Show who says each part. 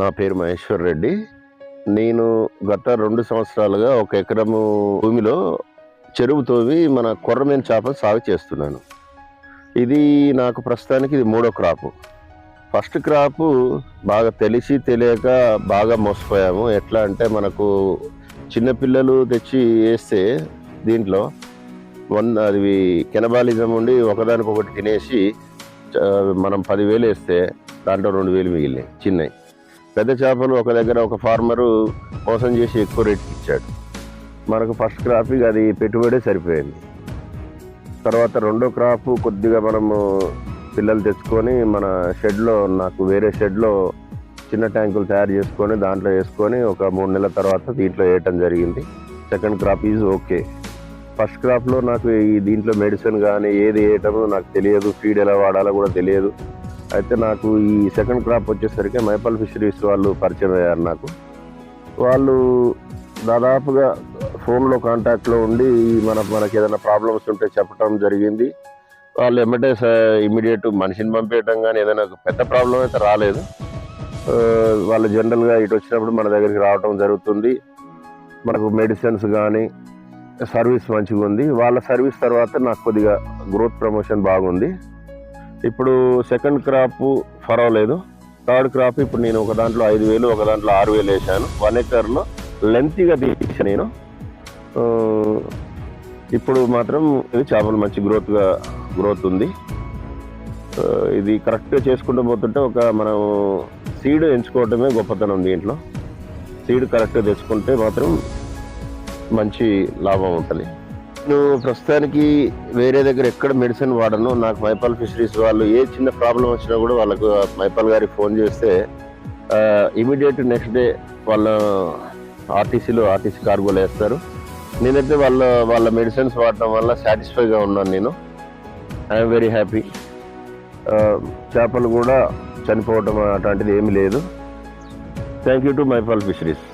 Speaker 1: నా పేరు మహేశ్వర్ రెడ్డి. నేను గత రెండు సంవత్సరాలుగా ఒక ఎకరము భూమిలో చెరువు తోవి మన కొర్రమేన్ చేపలు సాగు చేస్తున్నాను. ఇది నాకు ప్రస్తుతానికి ఇది మూడో క్రాపు. ఫస్ట్ క్రాపు బాగా తెలిసి తెలియక బాగా మోసపోయాము. ఎట్లా అంటే మనకు చిన్నపిల్లలు తెచ్చి వేస్తే దీంట్లో వంద అది కెనబాలిజం ఉండి ఒకదానికొకటి తినేసి మనం పదివేలు వేస్తే దాంట్లో రెండు వేలు మిగిలినాయి చిన్నవి పెద్ద చేపలు ఒక దగ్గర ఒక ఫార్మరు మోసం చేసి ఎక్కువ రేట్కి ఇచ్చాడు. మనకు ఫస్ట్ క్రాప్కి అది పెట్టుబడే సరిపోయింది. తర్వాత రెండో క్రాప్ కొద్దిగా మనము పిల్లలు తెచ్చుకొని మన షెడ్లో నాకు వేరే షెడ్లో చిన్న ట్యాంకులు తయారు చేసుకొని దాంట్లో వేసుకొని ఒక మూడు నెలల తర్వాత దీంట్లో వేయటం జరిగింది. Second crop is okay first క్రాప్లో నాకు ఈ దీంట్లో మెడిసిన్ కానీ ఏది వేయటమో నాకు తెలియదు ఫీడ్ ఎలా వాడాలో కూడా తెలియదు. అయితే నాకు ఈ సెకండ్ క్రాప్ వచ్చేసరికి మైపల్ ఫిషరీస్ వాళ్ళు పరిచయం అయ్యారు నాకు. వాళ్ళు దాదాపుగా ఫోన్లో కాంటాక్ట్లో ఉండి మన మనకి ఏదైనా ప్రాబ్లమ్స్ ఉంటే చెప్పడం జరిగింది. వాళ్ళు ఎమ్మటే ఇమీడియట్ మనిషిని పంపించడం కానీ ఏదైనా పెద్ద ప్రాబ్లం అయితే రాలేదు. వాళ్ళు జనరల్గా ఇటు వచ్చినప్పుడు మన దగ్గరికి రావటం జరుగుతుంది. మనకు మెడిసిన్స్ కానీ సర్వీస్ మంచిగా ఉంది వాళ్ళ సర్వీస్ తర్వాత నాకు కొద్దిగా గ్రోత్ ప్రమోషన్ బాగుంది. ఇప్పుడు సెకండ్ క్రాప్ పర్వాలేదు. థర్డ్ క్రాప్ ఇప్పుడు నేను ఒక దాంట్లో ఐదు వేలు ఒక దాంట్లో ఆరు వేలు వేసాను వన్ ఎకర్లో లెంతీగా తీసాను నేను. ఇప్పుడు మాత్రం ఇది చేపలు మంచి గ్రోత్గా గ్రోత్ ఉంది. ఇది కరెక్ట్గా చేసుకుంటూ పోతుంటే ఒక మనం సీడ్ ఎంచుకోవటమే గొప్పతనం దీంట్లో. సీడ్ కరెక్ట్గా తెచ్చుకుంటే మాత్రం మంచి లాభం ఉంటుంది. నేను ప్రస్తుతానికి వేరే దగ్గర ఎక్కడ మెడిసిన్ వాడను నాకు మైపాల్ ఫిషరీస్ వాళ్ళు ఏ చిన్న ప్రాబ్లం వచ్చినా కూడా వాళ్ళకు మైపాల్ గారికి ఫోన్ చేస్తే ఇమీడియట్ నెక్స్ట్ డే వాళ్ళ ఆర్టీసీలో ఆర్టీసీ కార్గోలు వేస్తారు. నేనైతే వాళ్ళ వాళ్ళ మెడిసిన్స్ వాడటం వల్ల సాటిస్ఫైగా ఉన్నాను నేను. I'm very happy. చేపలు కూడా చనిపోవటం అట్లాంటిది ఏమీ లేదు. Thank you to Mypal fisheries.